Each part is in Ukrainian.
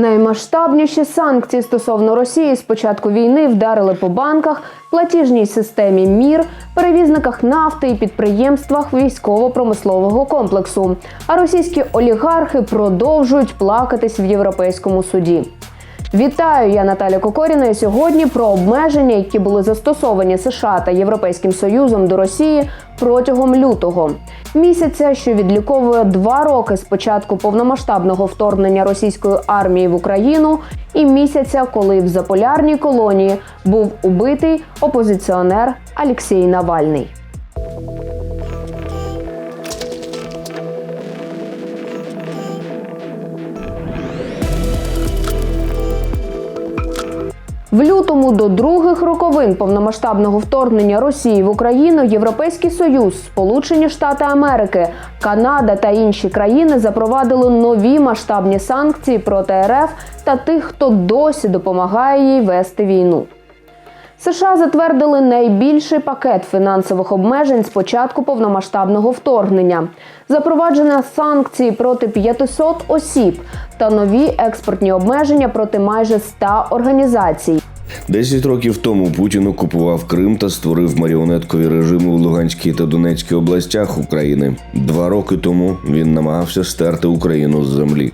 Наймасштабніші санкції стосовно Росії з початку війни вдарили по банках, платіжній системі МІР, перевізниках нафти і підприємствах військово-промислового комплексу. А російські олігархи продовжують плакатись в європейському суді. Вітаю, я Наталя Кокоріна. І сьогодні про обмеження, які були застосовані США та Європейським Союзом до Росії протягом лютого місяця, що відліковує два роки з початку повномасштабного вторгнення російської армії в Україну, і місяця, коли в заполярній колонії був убитий опозиціонер Алексій Навальний. В лютому до других роковин повномасштабного вторгнення Росії в Україну Європейський Союз, Сполучені Штати Америки, Канада та інші країни запровадили нові масштабні санкції проти РФ та тих, хто досі допомагає їй вести війну. США затвердили найбільший пакет фінансових обмежень з початку повномасштабного вторгнення, запровадження санкцій проти 500 осіб та нові експортні обмеження проти майже 100 організацій. Десять років тому Путін окупував Крим та створив маріонеткові режими в Луганській та Донецькій областях України. Два роки тому він намагався стерти Україну з землі.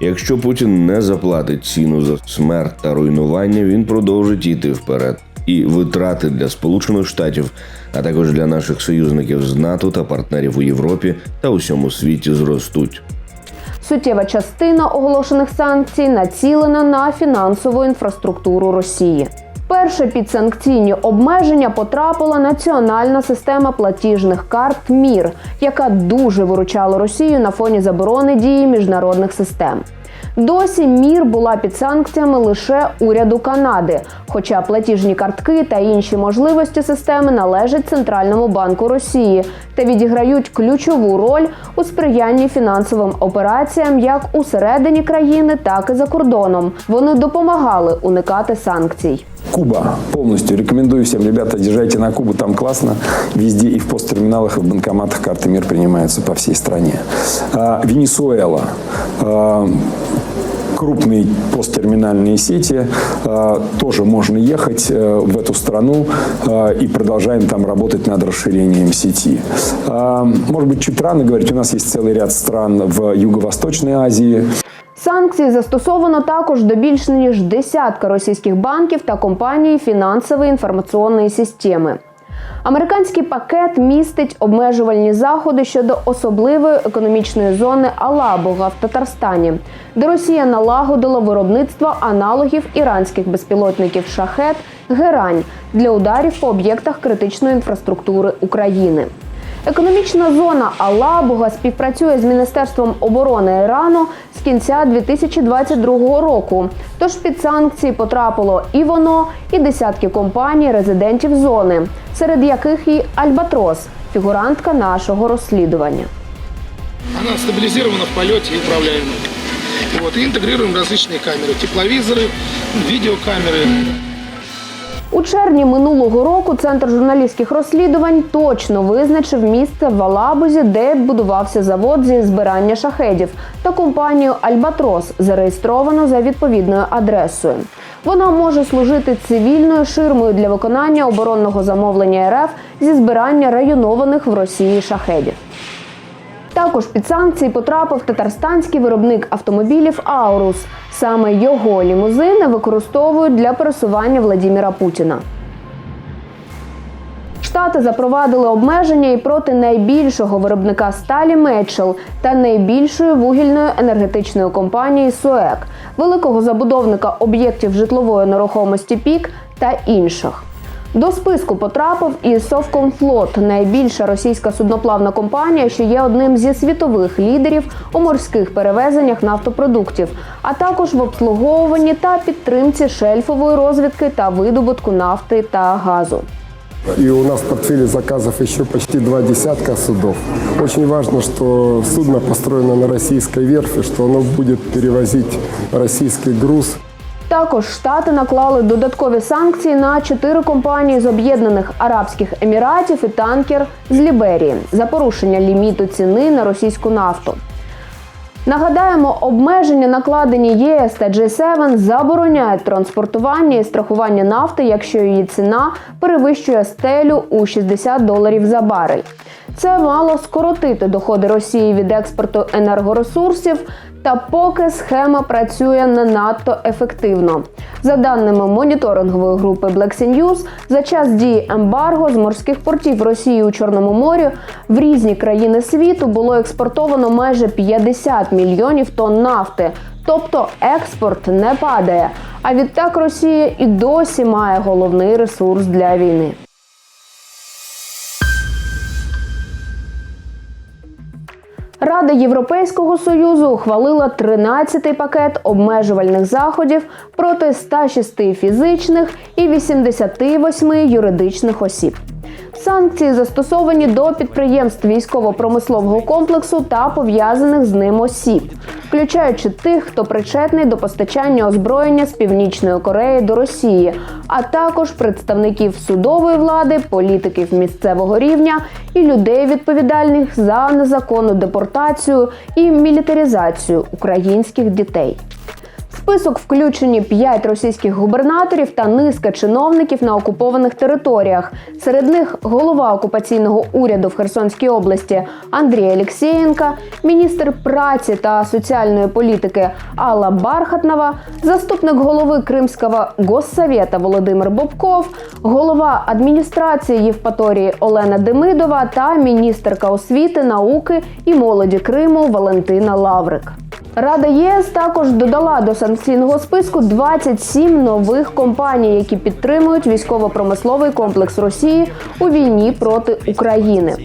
Якщо Путін не заплатить ціну за смерть та руйнування, він продовжить йти вперед. І витрати для Сполучених Штатів, а також для наших союзників з НАТО та партнерів у Європі та усьому світі зростуть. Суттєва частина оголошених санкцій націлена на фінансову інфраструктуру Росії. Перше під санкційні обмеження потрапила національна система платіжних карт МІР, яка дуже виручала Росію на фоні заборони дії міжнародних систем. Досі мір була під санкціями лише уряду Канади, хоча платіжні картки та інші можливості системи належать Центральному банку Росії та відіграють ключову роль у сприянні фінансовим операціям як усередині країни, так і за кордоном. Вони допомагали уникати санкцій. Куба полностью. Рекомендую всем, ребята, езжайте на Кубу, там классно. Везде и в посттерминалах, и в банкоматах карты мир принимаются по всей стране. Венесуэла А, крупные посттерминальные сети. А, Тоже можно ехать э, в эту страну а, и продолжаем там работать над расширением сети. А, Может быть, чуть рано говорить, у нас есть целый ряд стран в Юго-Восточной Азии, Санкції застосовано також до більш ніж десятка російських банків та компаній фінансової інформаційної системи. Американський пакет містить обмежувальні заходи щодо особливої економічної зони Алабуга в Татарстані, де Росія налагодила виробництво аналогів іранських безпілотників шахет Герань для ударів по об'єктах критичної інфраструктури України. Економічна зона Алабуга співпрацює з Міністерством оборони Ірану з кінця 2022 року. Тож під санкції потрапило і воно, і десятки компаній резидентів зони, серед яких і Альбатрос, фігурантка нашого розслідування. Она стабилизирована в полете и управляема. Вот, и интегрируем различные камеры, тепловизоры, видеокамеры. У червні минулого року центр журналістських розслідувань точно визначив місце в Алабузі, де будувався завод зі збирання шахедів, та компанію Альбатрос зареєстровано за відповідною адресою. Вона може служити цивільною ширмою для виконання оборонного замовлення РФ зі збирання районованих в Росії шахедів. Також під санкції потрапив татарстанський виробник автомобілів Аурус. Саме його лімузини використовують для пересування Владіміра Путіна. Штати запровадили обмеження і проти найбільшого виробника сталі Метчел та найбільшої вугільної енергетичної компанії СОЕК, великого забудовника об'єктів житлової нерухомості ПІК та інших. До списку потрапив і Совкомфлот, найбільша російська судноплавна компанія, що є одним зі світових лідерів у морських перевезеннях нафтопродуктів, а також в обслуговуванні та підтримці шельфової розвідки та видобутку нафти та газу. И у нас в портфеле заказов еще почти два десятка судов. Очень важно, что судно построено на российской верфи, что оно будет перевозить российский груз. Також штати наклали додаткові санкції на чотири компанії з Об'єднаних Арабських Еміратів і танкер з Ліберії за порушення ліміту ціни на російську нафту. Нагадаємо, обмеження, накладені ЄС та G7, забороняють транспортування і страхування нафти, якщо її ціна перевищує стелю у 60 доларів за барель. Це мало скоротити доходи Росії від експорту енергоресурсів. Та поки схема працює не надто ефективно. За даними моніторингової групи Black Sea News, за час дії ембарго з морських портів Росії у Чорному морі в різні країни світу було експортовано майже 50 мільйонів тонн нафти. Тобто експорт не падає. А відтак Росія і досі має головний ресурс для війни. Рада Європейського союзу ухвалила 13-й пакет обмежувальних заходів проти 106 фізичних і 88 юридичних осіб. Санкції застосовані до підприємств військово-промислового комплексу та пов'язаних з ним осіб, включаючи тих, хто причетний до постачання озброєння з Північної Кореї до Росії, а також представників судової влади, політиків місцевого рівня і людей, відповідальних за незаконну депортацію і мілітаризацію українських дітей. Список включені п'ять російських губернаторів та низка чиновників на окупованих територіях. Серед них голова окупаційного уряду в Херсонській області Андрій Алєксєєнка, міністр праці та соціальної політики Алла Бархатнова, заступник голови Кримського госсовета Володимир Бобков, голова адміністрації Євпаторії Олена Демидова та міністерка освіти, науки і молоді Криму Валентина Лаврик. Рада ЄС також додала до санкційного списку 27 нових компаній, які підтримують військово-промисловий комплекс Росії у війні проти України.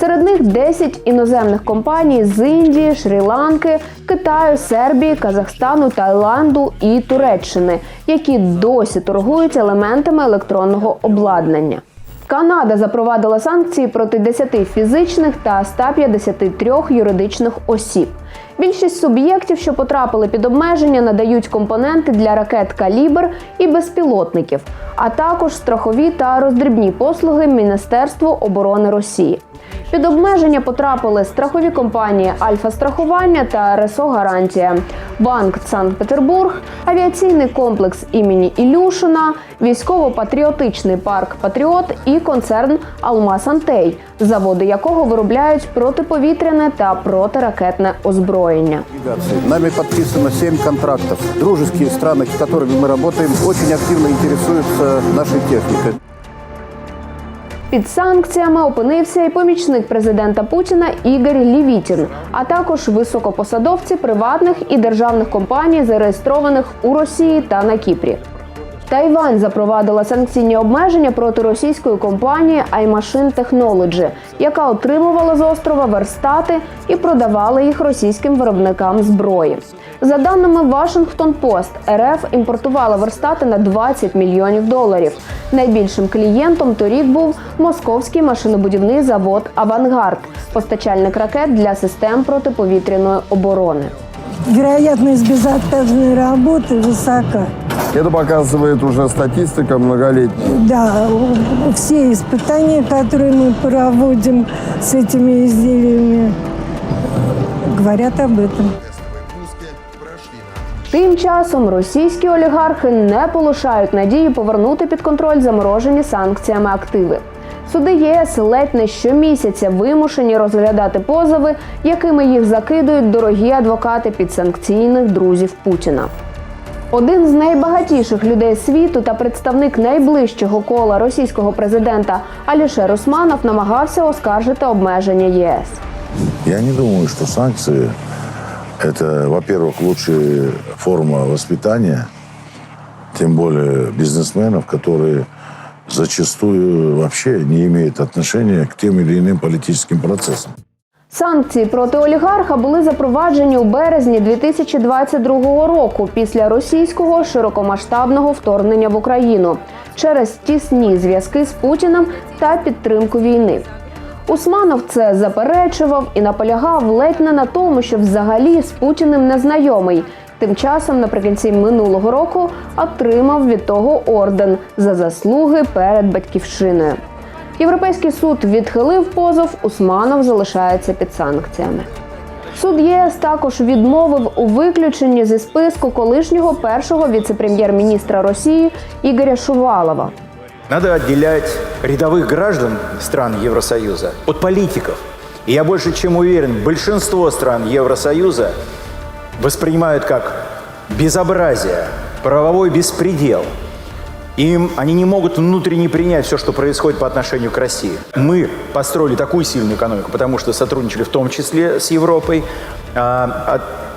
Серед них 10 іноземних компаній з Індії, Шрі-Ланки, Китаю, Сербії, Казахстану, Таїланду і Туреччини, які досі торгують елементами електронного обладнання. Канада запровадила санкції проти 10 фізичних та 153 юридичних осіб. Більшість суб'єктів, що потрапили під обмеження, надають компоненти для ракет калібр і безпілотників, а також страхові та роздрібні послуги Міністерству оборони Росії. Під обмеження потрапили страхові компанії Альфа Страхування та РСО Гарантія, Банк Санкт-Петербург, авіаційний комплекс імені Ілюшина, військово-патріотичний парк Патріот і концерн Алмаз Антей, заводи якого виробляють протиповітряне та протиракетне озброєння. делегации. Нами подписано 7 контрактов. Дружеские страны, с которыми мы работаем, очень активно интересуются нашей техникой. Під санкціями опинився і помічник президента Путіна Ігор Лівітін, а також високопосадовці приватних і державних компаній, зареєстрованих у Росії та на Кіпрі. Тайвань запровадила санкційні обмеження проти російської компанії iMachine Technology, яка отримувала з острова верстати і продавала їх російським виробникам зброї. За даними Washington Post, РФ імпортувала верстати на 20 мільйонів доларів. Найбільшим клієнтом торік був московський машинобудівний завод Авангард, постачальник ракет для систем протиповітряної оборони. Вероятность безотказной работы высока. Это показывает уже статистика многолетняя. Да, все испытания, которые мы проводим с этими изделиями, говорят об этом. Тим часом російські олігархи не полишають надії повернути під контроль заморожені санкціями активи. Суди ЄС ледь не щомісяця вимушені розглядати позови, якими їх закидують дорогі адвокати підсанкційних друзів Путіна. Один з найбагатіших людей світу та представник найближчого кола російського президента Алішер Усманов намагався оскаржити обмеження ЄС. Я не думаю, что санкции – это, во-первых, лучшая форма воспитания, тем более бизнесменов, которые зачастую вообще не имеют отношения к тем или иным политическим процессам. Санкції проти олігарха були запроваджені у березні 2022 року після російського широкомасштабного вторгнення в Україну через тісні зв'язки з Путіним та підтримку війни. Усманов це заперечував і наполягав ледь не на тому, що взагалі з Путіним не знайомий. Тим часом, наприкінці минулого року, отримав від того орден за заслуги перед батьківщиною. Європейський суд відхилив позов, Усманов залишається під санкціями. Суд ЄС також відмовив у виключенні зі списку колишнього першого віце-прем'єр-міністра Росії Ігоря Шувалова. Надо отделять рядовых граждан стран Евросоюза от политиков. И я больше чем уверен, большинство стран Евросоюза воспринимают как безобразие, правовой беспредел. Им они не могут внутренне принять все, что происходит по отношению к России. Мы построили такую сильную экономику, потому что сотрудничали в том числе с Европой.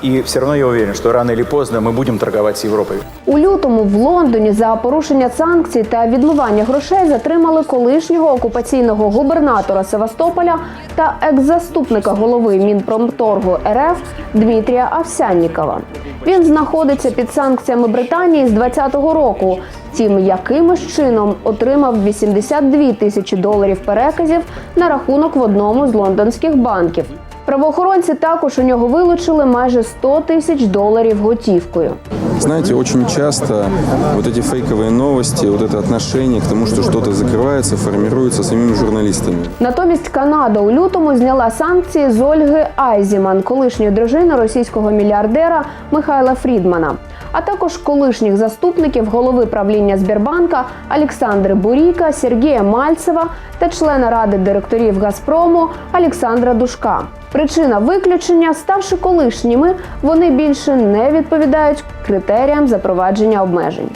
И все равно я уверен, что рано или поздно мы будем торговать с Европой. У лютому в Лондоні за порушення санкцій та відмивання грошей затримали колишнього окупаційного губернатора Севастополя та екс-заступника голови Мінпромторгу РФ Дмитрія Авсяннікова. Він знаходиться під санкціями Британії з 2020 року. Втім, якимось чином отримав 82 тисячі доларів переказів на рахунок в одному з лондонських банків. Правоохоронці також у нього вилучили майже 100 тисяч доларів готівкою. Знаете, очень часто вот эти фейковые новости, вот это отношение к тому, что что-то закрывается, формируется самими журналистами. Натомість Канада у лютому зняла санкції з Ольги Айзіман, колишньої дружини російського мільярдера Михайла Фрідмана, а також колишніх заступників голови правління Збірбанка Олександри Буріка, Сергія Мальцева та члена ради директорів Газпрому Олександра Душка. Причина виключення, ставши колишніми, вони більше не відповідають критеріям запровадження обмежень.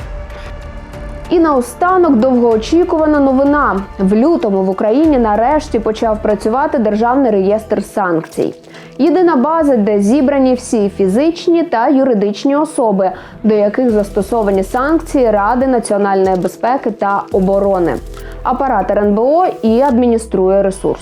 І наостанок довгоочікувана новина. В лютому в Україні нарешті почав працювати державний реєстр санкцій. Єдина база, де зібрані всі фізичні та юридичні особи, до яких застосовані санкції Ради національної безпеки та оборони. Апарат РНБО і адмініструє ресурс.